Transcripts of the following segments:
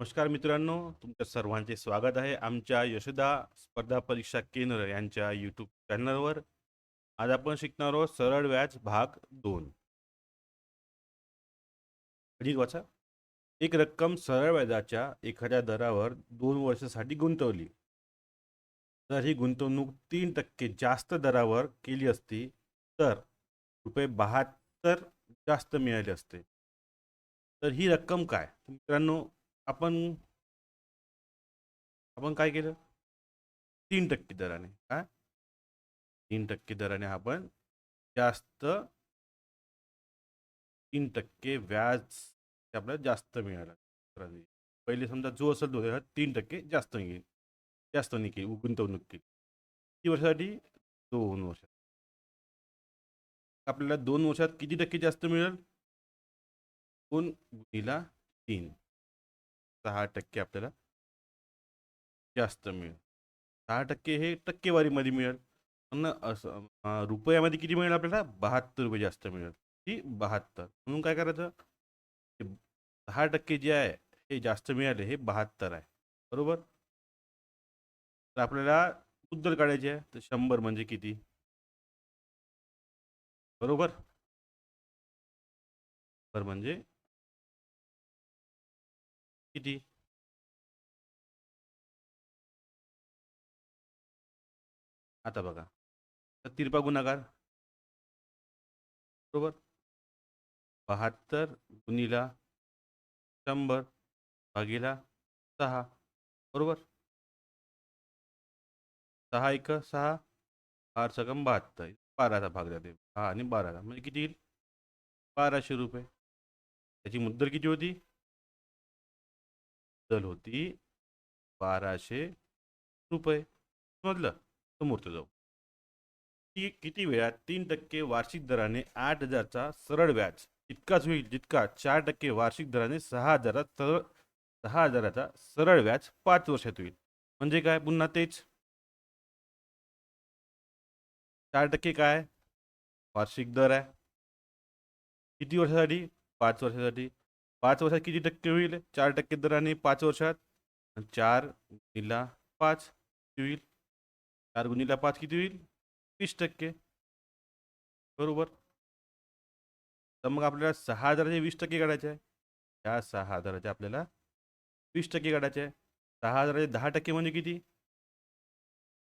नमस्कार मित्रांनो तुमच्या सर्वांचे स्वागत आहे आमच्या यशोदा स्पर्धा परीक्षा केंद्र यांच्या यूट्यूब चॅनलवर आज आपण शिकणार आहोत सरळ व्याज भाग दोन. अधिक वाचा. एक रक्कम सरळ व्याजाच्या एखाद्या दरावर दोन वर्षासाठी गुंतवली. जर ही गुंतवणूक तीन टक्के जास्त दरावर केली असती तर रुपये बहात्तर जास्त मिळाले असते. तर ही रक्कम काय? मित्रांनो आपण आपण काय केलं? तीन टक्के दराने. काय? तीन टक्के दराने आपण जास्त तीन टक्के व्याज आपल्याला जास्त मिळालं. पहिले समजा जो असेल तो तीन टक्के जास्त येईल. जास्त नाही केली. गुंतवणूक केली. किती वर्षासाठी? दोन वर्ष. आपल्याला दोन वर्षात किती टक्के जास्त मिळेल? दोन गुणीला तीन. सहा टक्के आपल्याला जास्त मिळेल. सहा टक्के हे टक्केवारीमध्ये मिळेल. पण असं रुपयामध्ये किती मिळेल आपल्याला? बहात्तर रुपये जास्त मिळेल. ती बहात्तर. म्हणून काय करायचं? दहा टक्के जे आहे हे जास्त मिळाले हे बहात्तर आहे. बरोबर? तर आपल्याला मुद्दल काढायची आहे तर शंभर म्हणजे किती? बरोबर? म्हणजे किती? आता बघा. तर तिरपा गुणाकार बरोबर? बहात्तर गुणिला शंभर भागीला सहा. बरोबर? सहा एक सहा. आठ सकम बहात्तर. बाराचा भाग जाते हा आणि बाराचा. म्हणजे किती येईल? बाराशे रुपये. त्याची मुद्दल किती होती? मुद्दल होती बाराशे रुपये. समजलं? समोरचं जाऊ. ती किती वेळात? तीन टक्के वार्षिक दराने आठ हजारचा सरळ व्याज. इतकाच होईल जितका चार टक्के वार्षिक दराने सहा हजारात सरळ सहा हजाराचा सरळ व्याज पाच वर्षात होईल. म्हणजे काय? पुन्हा तेच. चार टक्के काय? वार्षिक दर आहे. किती वर्षासाठी? पाच वर्षासाठी. पाच वर्षात किती टक्के होईल? चार टक्के दराने पाच वर्षात? चार गुणिला पाच किती होईल? चार गुणिला पाच किती होईल? वीस टक्के. बरोबर? तर मग आपल्याला सहा हजाराचे वीस टक्के काढायचे आहे. त्या सहा हजाराचे आपल्याला वीस टक्के काढायचे आहे. सहा हजाराचे दहा टक्के म्हणजे किती?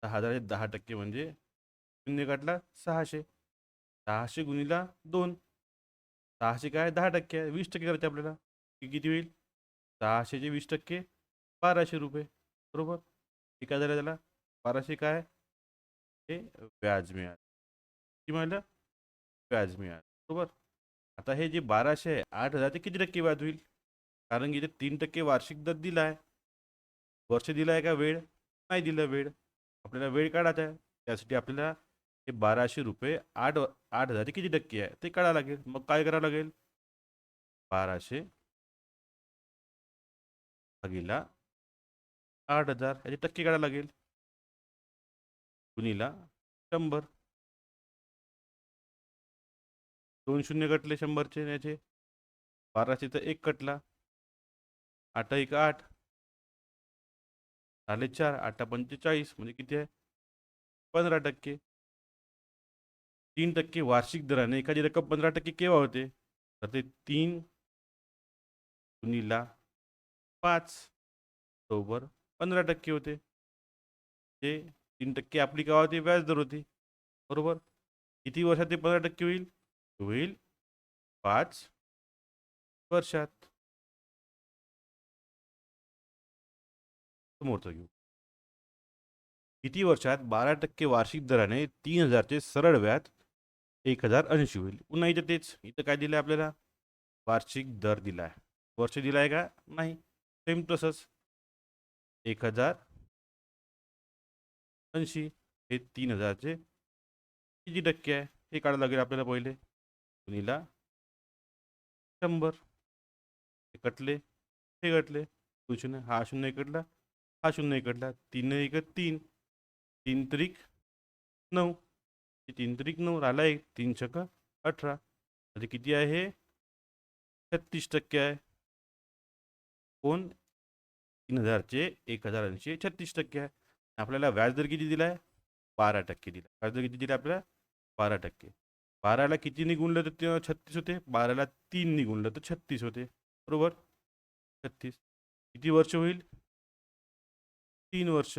सहा हजाराचे दहा टक्के म्हणजे शून्य काढला सहाशे. सहाशे गुणिला दोन. सहाशे काय? दहा टक्के आहे. वीस टक्के करायचे आपल्याला. किती होईल? सहाशेचे वीस टक्के बाराशे रुपये. बरोबर? हे काय झालं त्याला. बाराशे काय? हे व्याज मिळालं. किती मिळालं? व्याज मिळालं. बरोबर? आता हे जे बाराशे आहे आठ हजार ते किती टक्के व्याज होईल? कारण की इथे तीन टक्के वार्षिक दर दिला आहे वर्ष दिला आहे का वेळ? नाही दिलं वेळ. आपल्याला वेळ काढायचा आहे. त्यासाठी आपल्याला हे बाराशे रुपये आठ आठ हजार ते किती टक्के आहे ते काढावं लागेल. मग काय करावं लागेल? बाराशे भागीला. आठ हजार याचे टक्के काढायला लागेल. गुणीला शंभर. दोन शून्य कटले शंभरचे याचे बाराशे तर एक कटला आठ एक आठ. झाले चार आठ पंचेचाळीस म्हणजे किती आहे? पंधरा टक्के. तीन टक्के वार्षिक दराने एखादी रक्कम पंधरा टक्के केव्हा होते? तर ते तीन गुणीला पाच बरोबर पंधरा टक्के होते. ते तीन टक्के आपली का होती व्याजदर होती. बरोबर? किती वर्षात ते पंधरा टक्के होईल? होईल पाच वर्षात. समोरचं घेऊ. किती वर्षात बारा टक्के वार्षिक दराने तीन हजारचे सरळ व्याज एक हजार ऐंशी होईल. पुन्हा इथं तेच. इथं काय दिलं आपल्याला? वार्षिक दर दिला आहे वर्ष दिला आहे का? नाही. सेम तसंच एक हजार ऐंशी हे तीन हजारचे किती टक्के आहे? हे काढायला लागेल आपल्याला पहिले. गुणीला शंभर. हे कटले हे कटले. दोन शून्य हा शून्य इकडला हा शून्य इकडला तीन एक तीन. तीन त्रिक नऊ. हे तीन त्रिक नऊ राहिला एक. तीन छक अठरा. म्हणजे किती आहे हे? छत्तीस टक्के आहे. कोण तीन हजारचे एक हजार ऐंशी छत्तीस टक्के आहे. आपल्याला व्याजदर किती दिला आहे बारा टक्के दिला व्याजदर किती दिला आपल्याला? बारा टक्के. बाराला किती निघूनलं तर छत्तीस होते? बाराला तीन निघूनलं तर छत्तीस होते. बरोबर? छत्तीस. किती वर्ष होईल? तीन वर्ष.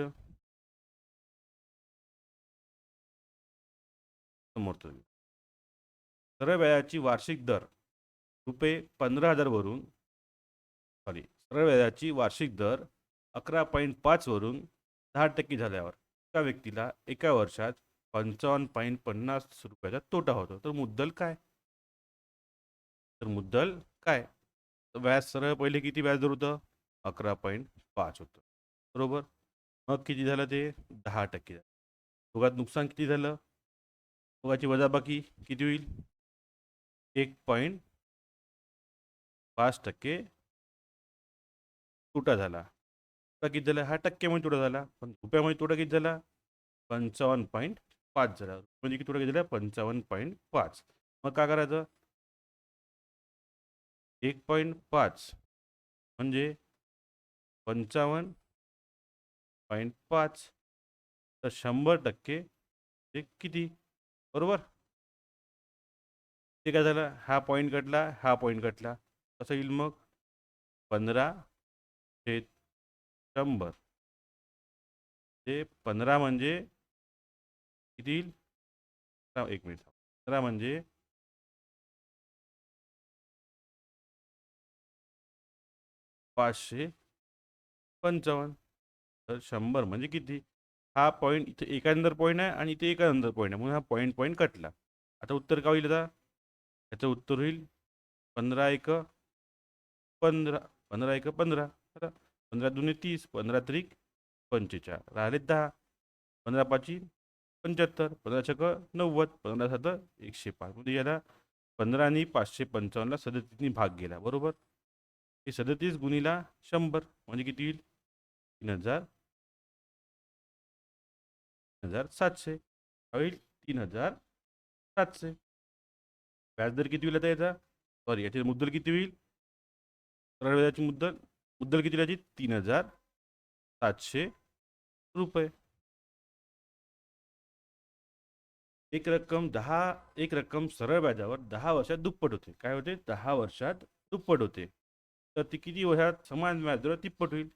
समोर सरळ व्याजाची वार्षिक दर रुपये पंधरा हजारवरून सॉरी व्याजाची वार्षिक दर अकरा पॉईंट पाचवरून दहा टक्के झाल्यावर एका व्यक्तीला एका वर्षात पंचावन्न पॉईंट पन्नास रुपयाचा तोटा होतो. तर मुद्दल काय? तर मुद्दल काय? तर व्याज सरळ पहिले किती व्याज दर होतं? अकरा पॉईंट पाच होतं. बरोबर? मग किती झालं ते? दहा टक्के झालं. दोघात नुकसान किती झालं? दोघाची वजाबाकी किती होईल? एक पॉईंट पाच टक्के तुटा झाला. तुटा किती झाला? हा टक्क्यामध्ये तुटा झाला. पण रुपयामध्ये तोटा किती झाला? पंचावन्न पॉईंट पाच झाला. म्हणजे किती तुटा किती झाला? पंचावन्न पॉईंट पाच. मग काय करायचं? एक पॉईंट पाच. म्हणजे पंचावन्न पॉईंट पाच. तर शंभर टक्के ते किती? बरोबर? ते काय झालं? हा पॉईंट कटला हा पॉईंट कटला. कसं येईल मग. पंधरा छेद शंभर. ते पंधरा म्हणजे किती येईल? एक मिनिट पंधरा म्हणजे पाचशे पंचावन्न. तर शंभर म्हणजे किती? हा पॉईंट इथे एकानंतर पॉईंट आहे आणि इथे एकानंतर पॉईंट आहे. म्हणून हा पॉईंट पॉईंट कटला. आता उत्तर का होईल आता? याचं उत्तर होईल पंधरा एक पंधरा पंधरा एक पंधरा. खरं पंधरा दुने तीस पंधरा त्रिक पंचेचाळ राहिले दहा. पंधरा पाची पंच्याहत्तर पंधरा छक नव्वद पंधरा सात एकशे पाच. म्हणजे याला पंधरा आणि पाचशे पंचावन्नला सदतीसनी भाग गेला. बरोबर? हे सदतीस गुणीला शंभर. म्हणजे किती येईल तीन हजार. तीन हजार सातशे. होईल तीन हजार सातशे. व्याजदर किती होईल आता याचा? सॉरी याची मुद्दल किती होईल? सरळ व्याजाची मुद्दल मुद्दल किती राहायची तीन हजार सातशे रुपये. एक रक्कम दहा एक रक्कम सरळ व्याजावर दहा वर्षात दुप्पट होते. काय होते? दहा वर्षात दुप्पट होते. तर ती किती वर्षात? समान व्याजदर तिप्पट होईल.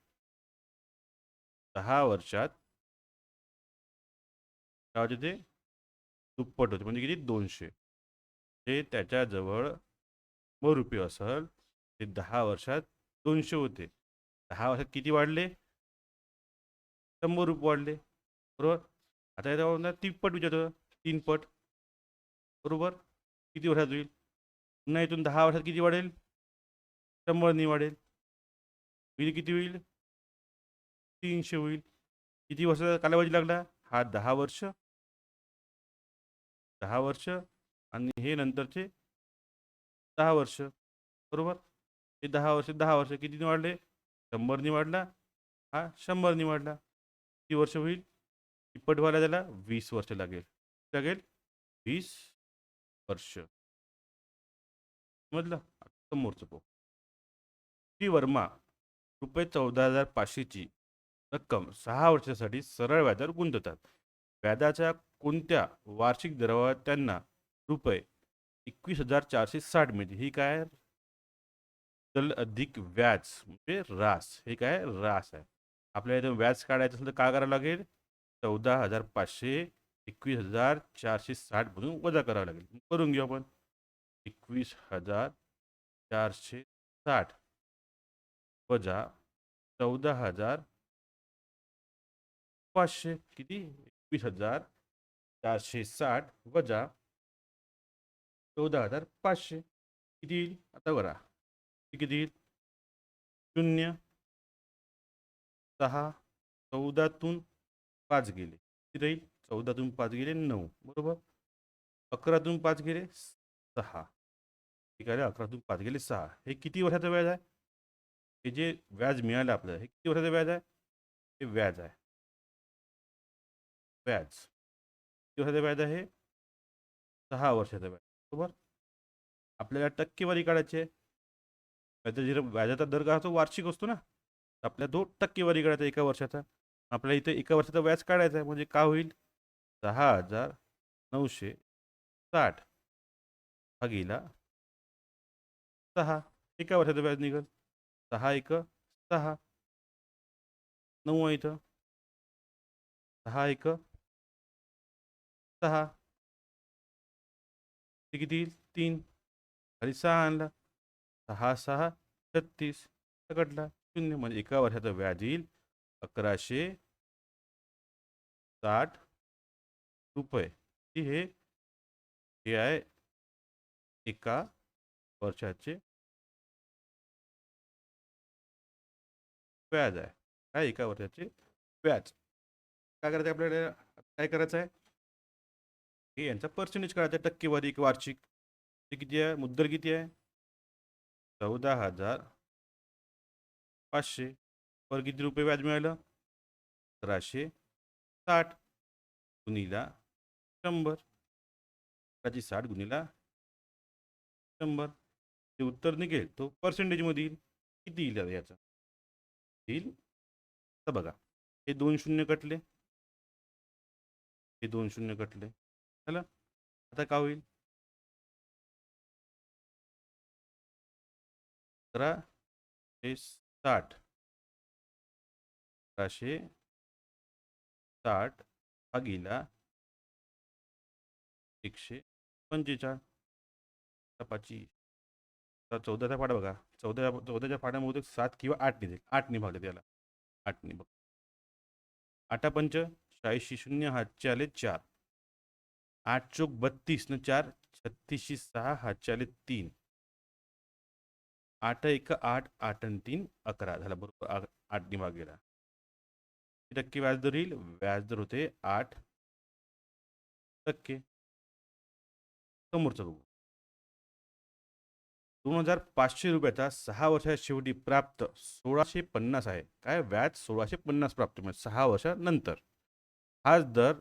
दहा वर्षात काय होते ते? दुप्पट होते. म्हणजे किती? दोनशे. ते त्याच्याजवळ व रुपये असेल. ते दहा वर्षात दोनशे होते. दहा वर्षात किती वाढले? शंभर रुपये वाढले. बरोबर? आता याचा तिप्पट विचारतो तीन पट बरोबर? किती वर्षात होईल? पुन्हा इथून दहा वर्षात किती वाढेल? शंभरनी वाढेल. बिल किती होईल? तीनशे होईल. किती वर्षाचा कालावधी लागला? हा दहा वर्ष. दहा वर्ष आणि हे नंतरचे दहा वर्ष. बरोबर? हे दहा वर्ष दहा वर्ष कितीने वाढले? शंभरनी वाढला. हा शंभरनी वाढला. किती वर्ष होईल. तिप्पट व्हायला त्याला वीस वर्ष लागेल. लागेल वीस वर्ष. समजलं? समोर समोरचं पाहू टी वर्मा रुपये चौदा हजार पाचशेची रक्कम सहा वर्षासाठी सरळ व्याजावर गुंतवतात. व्याजाच्या कोणत्या वार्षिक दरावर त्यांना रुपये एकवीस हजार चारशे साठ मिळते ही काय? चल अधिक व्याज, म्हणजे रास हे काय? रास आहे. आपल्याला इथं व्याज काढायचं असेल तर काय करावं लागेल? चौदा हज़ार पाचशे, एकवीस हज़ार चारशे साठ म्हणून वजा करावं लागेल. करून घेऊ आपण. एकवीस हज़ार चारशे साठ वजा चौदा हज़ार पाचशे, किती? एकवीस हज़ार चारशे साठ वजा चौदा हज़ार पाचशे. किती येईल? आता बघा. किती येईल शून्य सहा चौदातून पाच गेले. किती राहील? चौदातून पाच गेले नऊ. बरोबर? अकरातून पाच गेले सहा. ठीक आहे अकरातून पाच गेले सहा. हे किती वर्षाचं व्याज आहे? हे जे व्याज मिळालं आपल्याला हे किती वर्षाचं व्याज आहे? हे व्याज आहे. व्याज. किती वर्षाचं व्याज आहे? सहा वर्षाचं व्याज. बरोबर? आपल्याला टक्केवारी काढायची आहे. व्याजाची रक- व्याजाचा दर का तो वार्षिक असतो ना. आपल्या दोन टक्केवारी काढायचा एका वर्षाचा. आपल्या इथे एका वर्षाचा व्याज काढायचा आहे म्हणजे का होईल? दहा हजार नऊशे साठ भागीला सहा. एका वर्षाचं व्याज निघेल. सहा एक सहा. नऊ आहे इथं. सहा एक सहा. ते किती येईल? तीन. खाली सहा आणला. सहा सहा छत्तीस कटला शून्य म्हणजे एका वर्षाचं व्याज येईल. अकराशे साठ रुपये. हे हे आहे एका वर्षाचे व्याज आहे. काय एका वर्षाचे व्याज. काय करायचं आहे आपल्याला? काय करायचं आहे? हे यांचा पर्सेंटेज काढायचा आहे, टक्केवारी एक वार्षिक. ते किती आहे? मुद्दल किती आहे? चौदा हजार पाचशे. वर किती रुपये व्याज मिळालं? सतराशे साठ गुणिला शंभर. त्याची साठ गुणिला शंभर. जे उत्तर निघेल. तो पर्सेंटेजमध्ये येईल. किती येईल याचा? येईल? तर बघा. हे दोन शून्य कटले. हे दोन शून्य कटले. झालं आता का होईल? सतरा ते साठ. सतराशे साठ भागीला एकशे पंचेचाळीस पाची चौदाचा पाडा बघा. चौदा चौदाच्या पाड्यामध्ये सात किंवा आठ निघेल. आठ भागले त्याला. आठने बघ आठा पंच शहाऐंशी शून्य हातचे आले चार. आठ चोक बत्तीस न चार छत्तीसशे सहा हातचे आले तीन. आठ एक आठ आठ आणि तीन अकरा झाला बरोबर? आठ निभाग गेला. किती टक्के व्याजदर येईल? व्याजदर होते आठ टक्के. समोरचं बघू. दोन हजार पाचशे रुपयाचा सहा वर्षाच्या शेवटी प्राप्त सोळाशे पन्नास आहे. काय? व्याज सोळाशे पन्नास प्राप्त म्हणजे सहा वर्षानंतर. हाच दर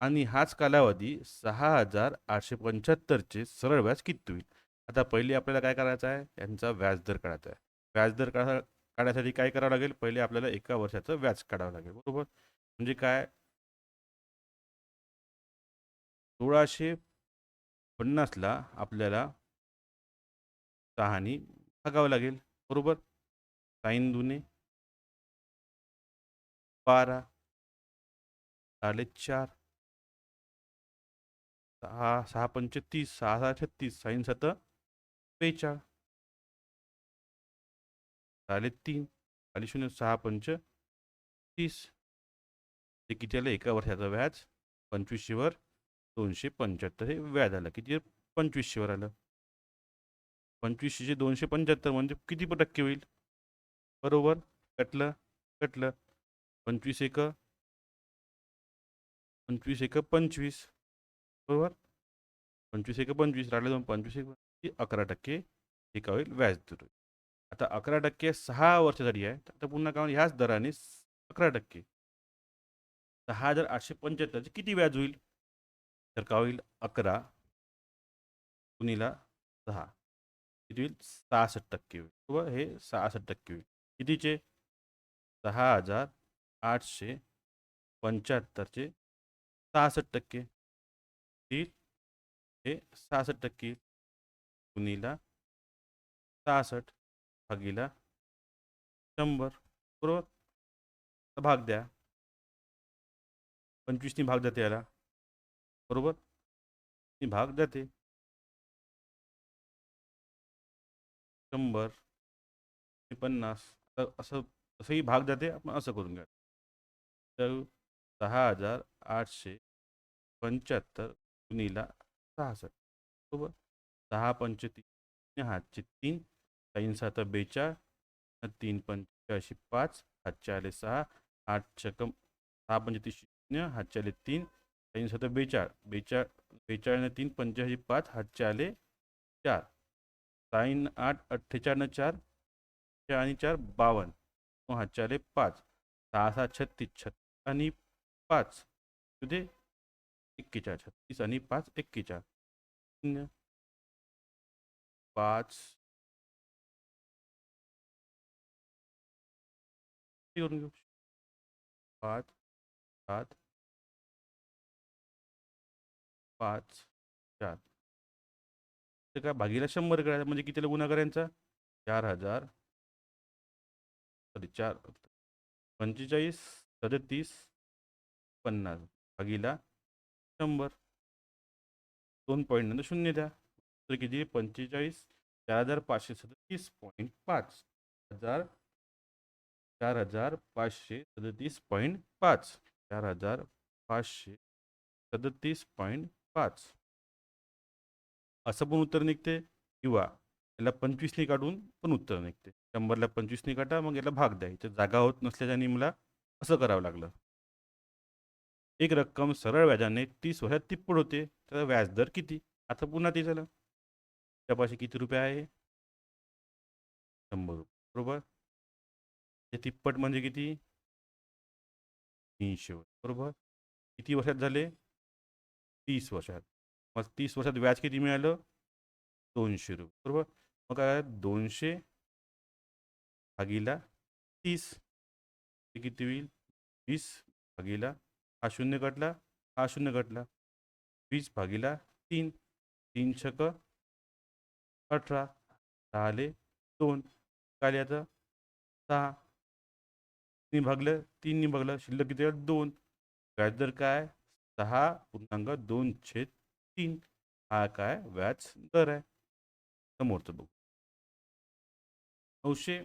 आणि हाच कालावधी सहा हजार आठशे पंच्याहत्तरचे सरळ व्याज किती होईल? आता पहिले आपल्याला काय करायचं आहे? यांचा व्याजदर काढायचा आहे. व्याजदर काढा काढायसाठी काय करावं लागेल? पहिले आपल्याला एका वर्षाचं व्याज काढावं लागेल. बरोबर? म्हणजे काय? सोळाशे पन्नासला आपल्याला सहानी भागावं लागेल. बरोबर? साईन दुने बारा साडे चार सहा सहा पंच तीस सहा सहा छत्तीस साईन सत बेचाळ. झाले तीन. खाली शून्य सहा पंच. तीस. ते किती आलं एका वर्षाचं व्याज. पंचवीसशेवर दोनशे पंच्याहत्तर. हे व्याज आलं. किती? पंचवीसशेवर आलं. पंचवीसशेचे दोनशे पंच्याहत्तर म्हणजे किती टक्के होईल? बरोबर? कटलं? कटलं. पंचवीस एक. पंचवीस एक पंचवीस. बरोबर? पंचवीस एक पंचवीस राहिले दोन पंचवीस एक ती अकरा टक्के एका होईल व्याज दर होईल. आता अकरा टक्के सहा वर्षासाठी आहे तर आता पुन्हा काय ह्याच दराने अकरा टक्के. सहा हजार आठशे पंच्याहत्तरचे किती व्याज होईल? तर का होईल? अकरा कुणीला सहा. किती होईल? सहासष्ट टक्के होईल. बरोबर? हे सहासष्ट टक्के होईल. कितीचे? सहा हजार आठशे पंच्याहत्तरचे सहासष्ट टक्के. ठीक हे सहासष्ट टक्के येईल. गुणिला सहासष्ट भागीला शंभर. बरोबर? भाग द्या. पंचवीसनी भाग जाते याला. बरोबर? भाग जाते. शंभर पन्नास. असं असंही भाग जाते आपण असं करून घ्या. तर दहा हजार आठशे पंच्याहत्तर गुणिला सहासष्ट. बरोबर? सहा पंचतीस हातचे तीन. तीन सात बेचाळ तीन पंच्याऐंशी पाच. हातचे आले सहा. आठ छकम सहा पंचतीस शून्य. हातचे आले तीन. तीन सात बेचाळ. बेचाळ बेचाळनं तीन पंच्याऐंशी पाच. हातचे आले चार. साईन आठ अठ्ठेचाळनं चार. चार आणि चार बावन्न. हातचे आले पाच. सहा सहा छत्तीस. छत्तीस आणि पाच. तुझे एक्केचाळ छत्तीस आणि पाच एक्केचाळ शून्य पाच करून घेऊ. पाच सात पाच चार ते काय भागीला शंभर करायचा म्हणजे कितीला गुन्हा चार हजार. सॉरी चार पंचेचाळीस सदतीस पन्नास. भागीला शंभर. दोन पॉईंट नंतर शून्य द्या. तर किती? पंचेचाळीस. चार हजार पाचशे सदतीस पॉईंट पाच. हजार चार हजार पाचशे सदतीस पॉईंट पाच. चार हजार पाचशे सदतीस पॉईंट पाच. असं पण उत्तर निघते किंवा याला पंचवीसने काढून पण उत्तर निघते. शंभरला पंचवीसने काटा मग याला भाग द्या. इथे जागा होत नसल्याच्याने मला असं करावं लागलं. एक रक्कम सरळ व्याजाने तीस वर्षात तिप्पट होते. त्याचा व्याजदर किती? आता पुन्हा ते झालं. त्यापाशी किती रुपये आहे? शंभर रुपये. बरोबर? ते तिप्पट म्हणजे किती? तीनशे बरोबर? किती वर्षात झाले? तीस वर्षात. मग तीस वर्षात व्याज किती मिळालं? दोनशे रुपये. बरोबर? मग काय? दोनशे भागीला तीस. ते किती होईल? वीस भागीला हा शून्य घटला हा शून्य घटला वीस भागीला तीन तीन छक अठरा सहाले दोन. काय आता? सहा. तीन भागलं तीन भागलं शिल्लक किती दोन. व्याजदर काय? सहा पूर्णांक दोन छेद तीन. हा काय? व्याज दर आहे. समोरचं बघू. नऊशे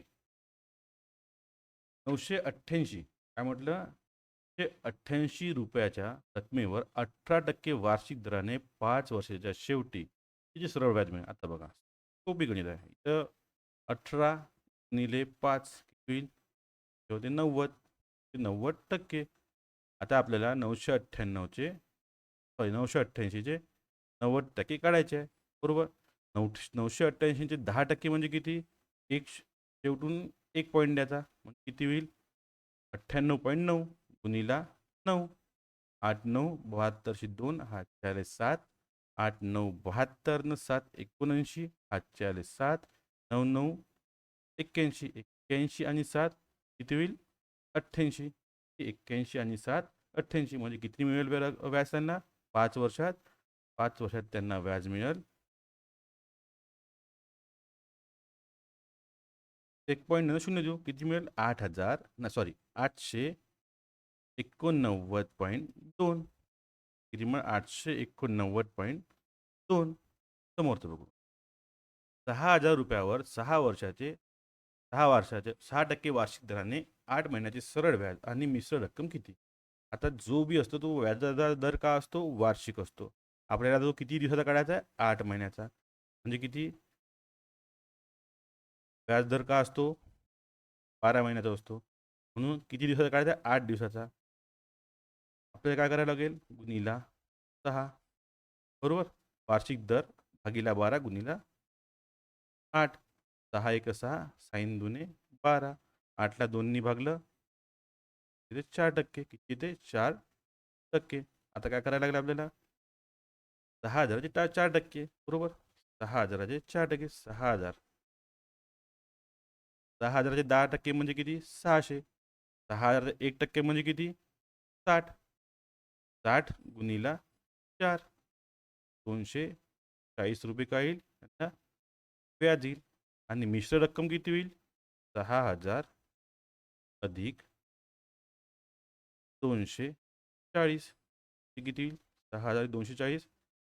नऊशे अठ्ठ्याऐंशी. काय म्हटलं? अठ्ठ्याऐंशी रुपयाच्या रकमेवर अठरा टक्के वार्षिक दराने पाच वर्षाच्या शेवटी तिचे सरळ व्याज मिळेल आता बघा सोपी गणित आहे. इथं अठरा निले पाच होईल? ते होते नव्वद. ते नव्वद टक्के. आता आपल्याला नऊशे अठ्ठ्याण्णवचे सॉरी नऊशे अठ्ठ्याऐंशीचे नव्वद टक्के काढायचे आहे. बरोबर? नऊ नऊशे अठ्ठ्याऐंशीचे दहा टक्के म्हणजे किती? एक शेवटून एक पॉईंट द्यायचा. म्हणजे किती होईल? अठ्ठ्याण्णव पॉईंट नऊ. गुणीला नऊ आठ नऊ बहात्तरशे दोन हा चाले सात आठ नऊ बहात्तर न सात एकोणऐंशी हा चाले सात नऊ नऊ एक्क्याऐंशी एक्क्याऐंशी आणि सात किती होईल? अठ्ठ्याऐंशी. एक्क्याऐंशी आणि सात अठ्ठ्याऐंशी म्हणजे किती मिळेल व्या- व्याज त्यांना पाच वर्षात पाच वर्षात त्यांना व्याज मिळेल. एक पॉईंट शून्य देऊ किती मिळेल? आठ हजार ना सॉरी आठशे एकोणनव्वद पॉईंट दोन. किती आठशे एकोणनव्वद पॉईंट दोन. समोरचं बघू. सहा हजार रुपयावर सहा वर्षाचे सहा वर्षाचे सहा टक्के वार्षिक दराने आठ महिन्याचे सरळ व्याज आणि मिश्र रक्कम किती? आता जो बी असतो तो व्याजाचा दर का असतो? वार्षिक असतो. आपल्याला तो किती दिवसाचा काढायचा आहे? आठ महिन्याचा. म्हणजे किती? व्याजदर का असतो? बारा महिन्याचा असतो. म्हणून किती दिवसाचा काढायचा आहे? आठ दिवसाचा. आपल्याला काय करायला लागेल? गुणीला सहा. बरोबर? वार्षिक दर भागीला बारा गुणीला आठ. सहा एक सहा साईन दुने बारा. आठला दोननी भागलं तिथे चार टक्के. किती ते? चार टक्के. आता काय करायला लागलं आपल्याला? दहा हजाराचे टा चार टक्के. बरोबर? सहा हजाराचे चार टक्के. सहा हजार. दहा हजाराचे दहा टक्के म्हणजे किती? सहाशे. सहा हजाराचे एक टक्के म्हणजे किती? साठ. साठ गुणीला चार. दोनशे चाळीस रुपये काय येईल? आता व्याज येईल. आणि मिश्र रक्कम किती होईल? सहा हजार अधिक दोनशे चाळीस. हे किती होईल? सहा हजार दोनशे चाळीस.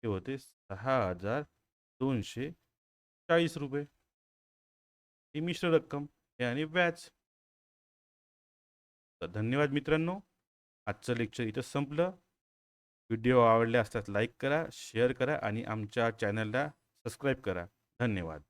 हे होते सहा हजार दोनशे चाळीस रुपये. ही मिश्र रक्कम हे आणि व्याज. तर धन्यवाद मित्रांनो. आजचं लेक्चर इथं संपलं. व्हिडिओ आवडले असतात लाईक करा शेअर करा आणि आमच्या चॅनलला सबस्क्राईब करा. धन्यवाद.